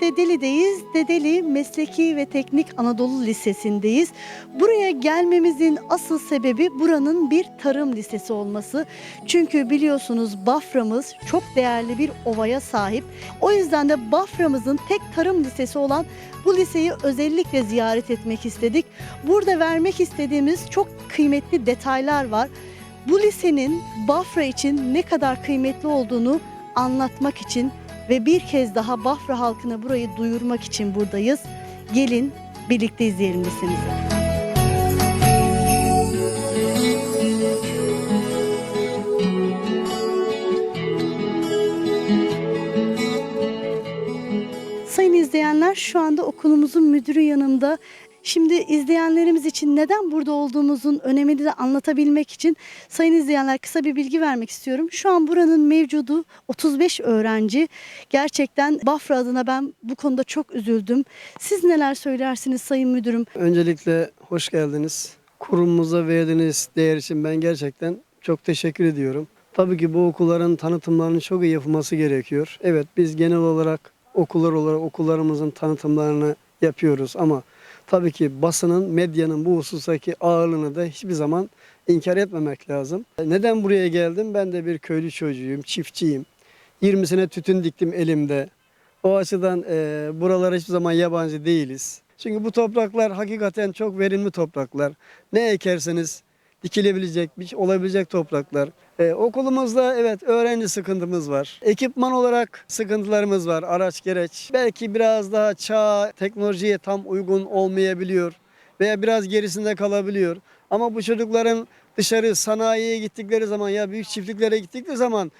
Dedeli'deyiz. Dedeli Mesleki ve Teknik Anadolu Lisesi'ndeyiz. Buraya gelmemizin asıl sebebi buranın bir tarım lisesi olması. Çünkü biliyorsunuz Bafra'mız çok değerli bir ovaya sahip. O yüzden de Bafra'mızın tek tarım lisesi olan bu liseyi özellikle ziyaret etmek istedik. Burada vermek istediğimiz çok kıymetli detaylar var. Bu lisenin Bafra için ne kadar kıymetli olduğunu anlatmak için ve bir kez daha Bafra halkına burayı duyurmak için buradayız. Gelin birlikte izleyelim lisemizi. Sayın izleyenler şu anda okulumuzun müdürü yanımda. Şimdi izleyenlerimiz için neden burada olduğumuzun önemini de anlatabilmek için sayın izleyenler kısa bir bilgi vermek istiyorum. Şu an buranın mevcudu 35 öğrenci. Gerçekten Bafra adına ben bu konuda çok üzüldüm. Siz neler söylersiniz sayın müdürüm? Öncelikle hoş geldiniz. Kurumumuza verdiğiniz değer için ben gerçekten çok teşekkür ediyorum. Tabii ki bu okulların tanıtımlarının çok iyi yapılması gerekiyor. Evet biz genel olarak okullar olarak okullarımızın tanıtımlarını yapıyoruz ama tabii ki basının, medyanın bu husustaki ağırlığını da hiçbir zaman inkar etmemek lazım. Neden buraya geldim? Ben de bir köylü çocuğuyum, çiftçiyim. 20 sene tütün diktim elimde. O açıdan e, buralara hiçbir zaman yabancı değiliz. Çünkü bu topraklar hakikaten çok verimli topraklar. Ne ekerseniz dikilebilecek, olabilecek topraklar. E, okulumuzda evet öğrenci sıkıntımız var. Ekipman olarak sıkıntılarımız var. Araç gereç. Belki biraz daha çağ, teknolojiye tam uygun olmayabiliyor. Veya biraz gerisinde kalabiliyor. Ama bu çocukların dışarı sanayiye gittikleri zaman ya büyük çiftliklere gittikleri zaman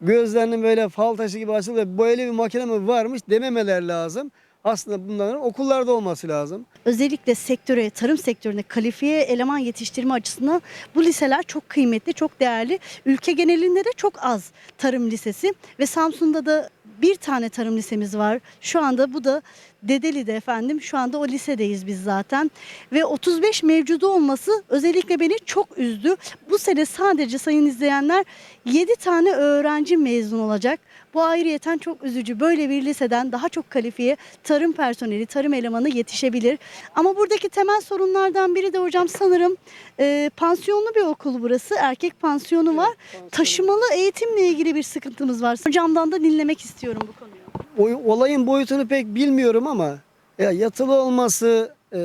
gözlerinin böyle fal taşı gibi açılıp böyle bir makine mi varmış dememeler lazım. Aslında bunların okullarda olması lazım. Özellikle sektöre, tarım sektörüne kalifiye eleman yetiştirme açısından bu liseler çok kıymetli, çok değerli. Ülke genelinde de çok az tarım lisesi ve Samsun'da da bir tane tarım lisemiz var. Şu anda bu da Dedeli'de efendim. Şu anda o lisedeyiz biz zaten. Ve 35 mevcudu olması özellikle beni çok üzdü. Bu sene sadece sayın izleyenler 7 tane öğrenci mezun olacak. Bu ayrıyeten çok üzücü. Böyle bir liseden daha çok kalifiye tarım personeli, tarım elemanı yetişebilir. Ama buradaki temel sorunlardan biri de hocam sanırım e, pansiyonlu bir okul burası. Erkek pansiyonu var. Taşımalı eğitimle ilgili bir sıkıntımız var. Hocamdan da dinlemek istiyorum bu konuyu. Olayın boyutunu pek bilmiyorum ama ya yatılı olması e,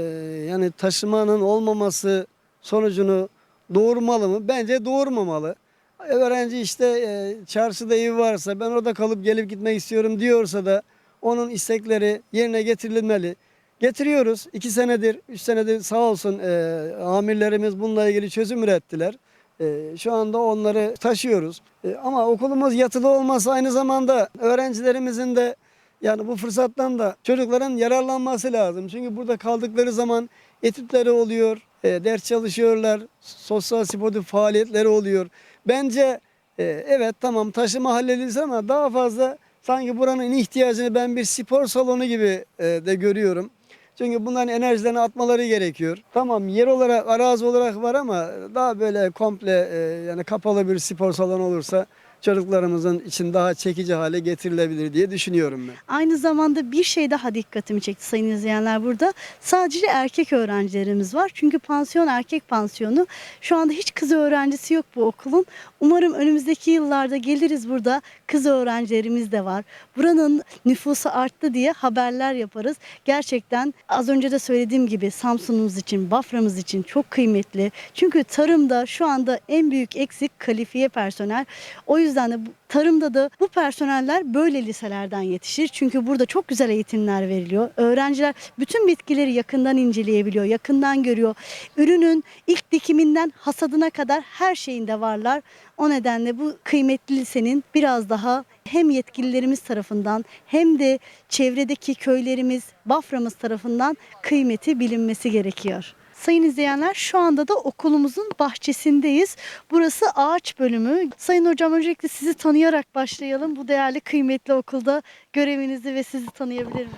yani taşımanın olmaması sonucunu doğurmalı mı? Bence doğurmamalı. Öğrenci işte e, çarşıda evi varsa ben orada kalıp gelip gitmek istiyorum diyorsa da onun istekleri yerine getirilmeli. Getiriyoruz. iki senedir, üç senedir sağ olsun e, amirlerimiz bununla ilgili çözüm ürettiler. E, şu anda onları taşıyoruz. E, ama okulumuz yatılı olması aynı zamanda öğrencilerimizin de yani bu fırsattan da çocukların yararlanması lazım. Çünkü burada kaldıkları zaman etütleri oluyor, e, ders çalışıyorlar, sosyal sportif faaliyetleri oluyor. Bence e, evet tamam taşıma halledilse ama daha fazla sanki buranın ihtiyacını ben bir spor salonu gibi e, de görüyorum. Çünkü bunların enerjilerini atmaları gerekiyor. Tamam yer olarak, arazi olarak var ama daha böyle komple e, yani kapalı bir spor salonu olursa çocuklarımızın için daha çekici hale getirilebilir diye düşünüyorum ben. Aynı zamanda bir şey daha dikkatimi çekti sayın izleyenler burada. Sadece erkek öğrencilerimiz var. Çünkü pansiyon erkek pansiyonu. Şu anda hiç kız öğrencisi yok bu okulun. Umarım önümüzdeki yıllarda geliriz burada. Kız öğrencilerimiz de var. Buranın nüfusu arttı diye haberler yaparız. Gerçekten az önce de söylediğim gibi Samsun'umuz için, Bafra'mız için çok kıymetli. Çünkü tarımda şu anda en büyük eksik kalifiye personel. O yüzden de bu- tarımda da bu personeller böyle liselerden yetişir. Çünkü burada çok güzel eğitimler veriliyor. Öğrenciler bütün bitkileri yakından inceleyebiliyor, yakından görüyor. Ürünün ilk dikiminden hasadına kadar her şeyinde varlar. O nedenle bu kıymetli lisenin biraz daha hem yetkililerimiz tarafından hem de çevredeki köylerimiz, Bafra'mız tarafından kıymeti bilinmesi gerekiyor. Sayın izleyenler şu anda da okulumuzun bahçesindeyiz. Burası ağaç bölümü. Sayın hocam öncelikle sizi tanıyarak başlayalım. Bu değerli kıymetli okulda görevinizi ve sizi tanıyabilir miyim?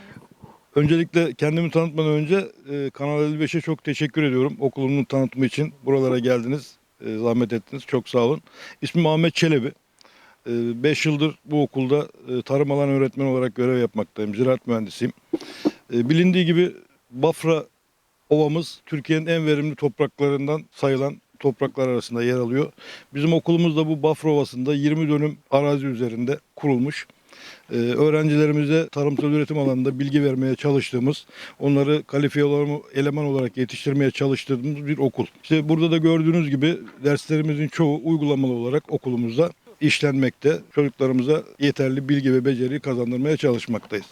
Öncelikle kendimi tanıtmadan önce e, Kanal 55'e çok teşekkür ediyorum. Okulumun tanıtımı için buralara geldiniz. e, zahmet ettiniz. Çok sağ olun. İsmim Ahmet Çelebi. 5 yıldır bu okulda e, tarım alan öğretmen olarak görev yapmaktayım. Ziraat mühendisiyim. E, Bilindiği gibi Bafra Ovamız Türkiye'nin en verimli topraklarından sayılan topraklar arasında yer alıyor. Bizim okulumuz da bu Bafra Ovası'nda 20 dönüm arazi üzerinde kurulmuş. Ee, öğrencilerimize tarımsal üretim alanında bilgi vermeye çalıştığımız, onları kalifiye eleman olarak yetiştirmeye çalıştığımız bir okul. İşte burada da gördüğünüz gibi derslerimizin çoğu uygulamalı olarak okulumuzda işlenmekte. Çocuklarımıza yeterli bilgi ve beceri kazandırmaya çalışmaktayız.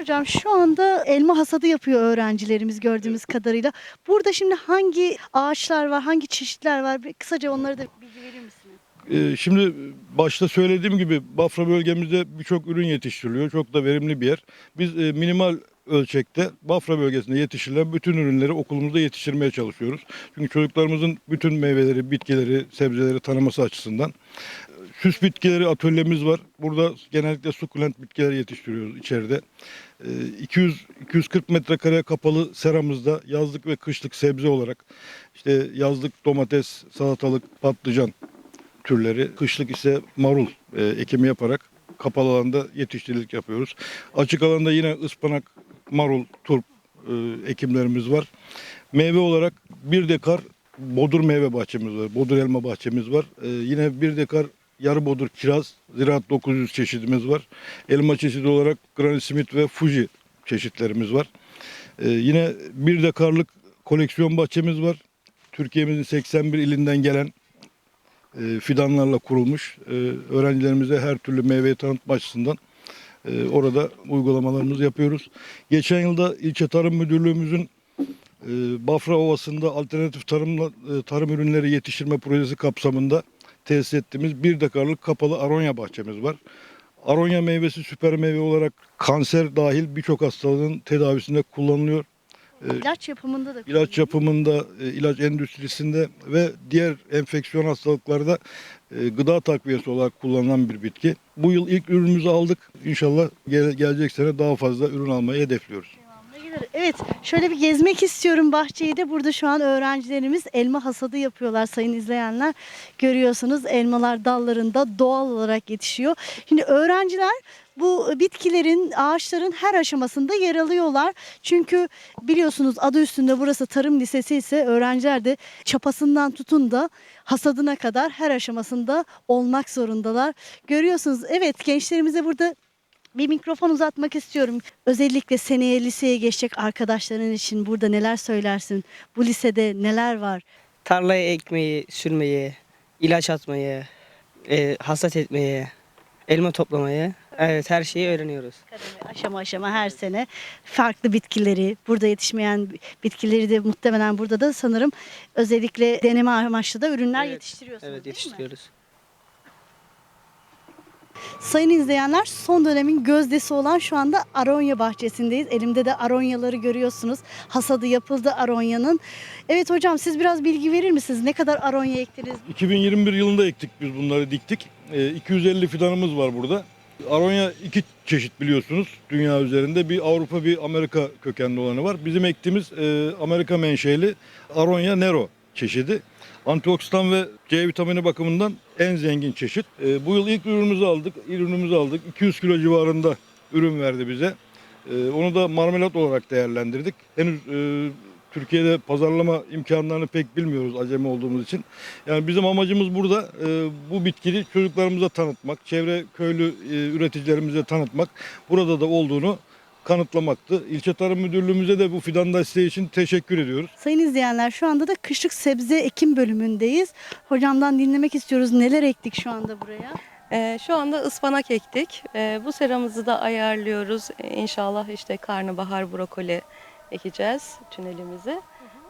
Hocam şu anda elma hasadı yapıyor öğrencilerimiz gördüğümüz kadarıyla. Burada şimdi hangi ağaçlar var, hangi çeşitler var? Bir kısaca onları da bilgi verir misiniz? Ee, Şimdi başta söylediğim gibi Bafra bölgemizde birçok ürün yetiştiriliyor. Çok da verimli bir yer. Biz e, minimal ölçekte Bafra bölgesinde yetiştirilen bütün ürünleri okulumuzda yetiştirmeye çalışıyoruz. Çünkü çocuklarımızın bütün meyveleri, bitkileri, sebzeleri tanıması açısından. Süs bitkileri atölyemiz var. Burada genellikle sukulent bitkiler yetiştiriyoruz içeride. Ee, 200 240 metrekare kapalı seramızda yazlık ve kışlık sebze olarak işte yazlık domates, salatalık, patlıcan türleri, kışlık ise marul e, ekimi yaparak kapalı alanda yetiştiricilik yapıyoruz. Açık alanda yine ıspanak, marul, turp e, ekimlerimiz var. Meyve olarak bir dekar bodur meyve bahçemiz var. Bodur elma bahçemiz var. E, yine bir dekar yarı bodur kiraz, ziraat 900 çeşidimiz var. Elma çeşidi olarak Granny Smith ve Fuji çeşitlerimiz var. E, yine bir dekarlık koleksiyon bahçemiz var. Türkiye'mizin 81 ilinden gelen e, fidanlarla kurulmuş. E, öğrencilerimize her türlü meyveyi tanıtma açısından e, orada uygulamalarımızı yapıyoruz. Geçen yılda ilçe tarım müdürlüğümüzün e, Bafra Ovası'nda alternatif tarımla e, tarım ürünleri yetiştirme projesi kapsamında tesis ettiğimiz bir dekarlık kapalı aronya bahçemiz var. Aronya meyvesi süper meyve olarak kanser dahil birçok hastalığın tedavisinde kullanılıyor. İlaç yapımında da İlaç yapımında, e, ilaç endüstrisinde ve diğer enfeksiyon hastalıklarda e, gıda takviyesi olarak kullanılan bir bitki. Bu yıl ilk ürünümüzü aldık. İnşallah gele- gelecek sene daha fazla ürün almayı hedefliyoruz. Evet şöyle bir gezmek istiyorum bahçeyi de. Burada şu an öğrencilerimiz elma hasadı yapıyorlar sayın izleyenler. Görüyorsunuz elmalar dallarında doğal olarak yetişiyor. Şimdi öğrenciler bu bitkilerin, ağaçların her aşamasında yer alıyorlar. Çünkü biliyorsunuz adı üstünde burası tarım lisesi ise öğrenciler de çapasından tutun da hasadına kadar her aşamasında olmak zorundalar. Görüyorsunuz evet gençlerimize burada bir mikrofon uzatmak istiyorum. Özellikle seneye liseye geçecek arkadaşların için burada neler söylersin? Bu lisede neler var? Tarlaya ekmeyi, sürmeyi, ilaç atmayı, e, hasat etmeyi, elma toplamayı, evet her şeyi öğreniyoruz. Kademe aşama aşama her sene farklı bitkileri, burada yetişmeyen bitkileri de muhtemelen burada da sanırım özellikle deneme amaçlı da ürünler Evet, yetiştiriyorsunuz Evet değil mi? Sayın izleyenler son dönemin gözdesi olan şu anda Aronya bahçesindeyiz. Elimde de Aronyaları görüyorsunuz. Hasadı yapıldı Aronya'nın. Evet hocam siz biraz bilgi verir misiniz? Ne kadar Aronya ektiniz? 2021 yılında ektik biz bunları diktik. E, 250 fidanımız var burada. Aronya iki çeşit biliyorsunuz dünya üzerinde. Bir Avrupa bir Amerika kökenli olanı var. Bizim ektiğimiz e, Amerika menşeli Aronya Nero çeşidi. Antioksidan ve C vitamini bakımından en zengin çeşit. E, bu yıl ilk ürünümüzü aldık. Ürünümüzü aldık. 200 kilo civarında ürün verdi bize. E, onu da marmelat olarak değerlendirdik. Henüz e, Türkiye'de pazarlama imkanlarını pek bilmiyoruz acemi olduğumuz için. Yani bizim amacımız burada e, bu bitkiyi çocuklarımıza tanıtmak, çevre köylü e, üreticilerimize tanıtmak. Burada da olduğunu kanıtlamaktı. İlçe Tarım Müdürlüğümüze de bu fidan desteği için teşekkür ediyoruz. Sayın izleyenler şu anda da kışlık sebze ekim bölümündeyiz. Hocamdan dinlemek istiyoruz. Neler ektik şu anda buraya? Ee, şu anda ıspanak ektik. Ee, bu seramızı da ayarlıyoruz. Ee, İnşallah işte karnabahar, brokoli ekeceğiz tünelimizi.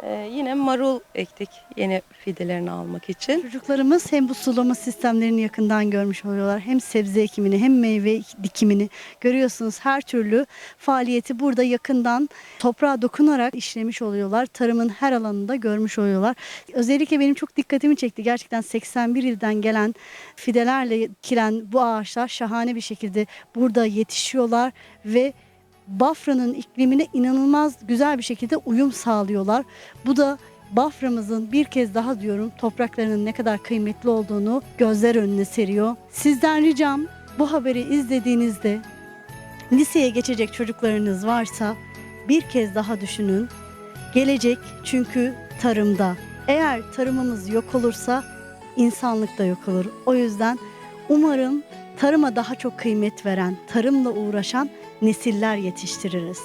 Ee, yine marul ektik yeni fidelerini almak için. Çocuklarımız hem bu sulama sistemlerini yakından görmüş oluyorlar. Hem sebze ekimini hem meyve dikimini görüyorsunuz. Her türlü faaliyeti burada yakından toprağa dokunarak işlemiş oluyorlar. Tarımın her alanında görmüş oluyorlar. Özellikle benim çok dikkatimi çekti. Gerçekten 81 ilden gelen fidelerle dikilen bu ağaçlar şahane bir şekilde burada yetişiyorlar ve Bafra'nın iklimine inanılmaz güzel bir şekilde uyum sağlıyorlar. Bu da Bafra'mızın bir kez daha diyorum topraklarının ne kadar kıymetli olduğunu gözler önüne seriyor. Sizden ricam bu haberi izlediğinizde liseye geçecek çocuklarınız varsa bir kez daha düşünün. Gelecek çünkü tarımda. Eğer tarımımız yok olursa insanlık da yok olur. O yüzden umarım tarıma daha çok kıymet veren, tarımla uğraşan nesiller yetiştiririz.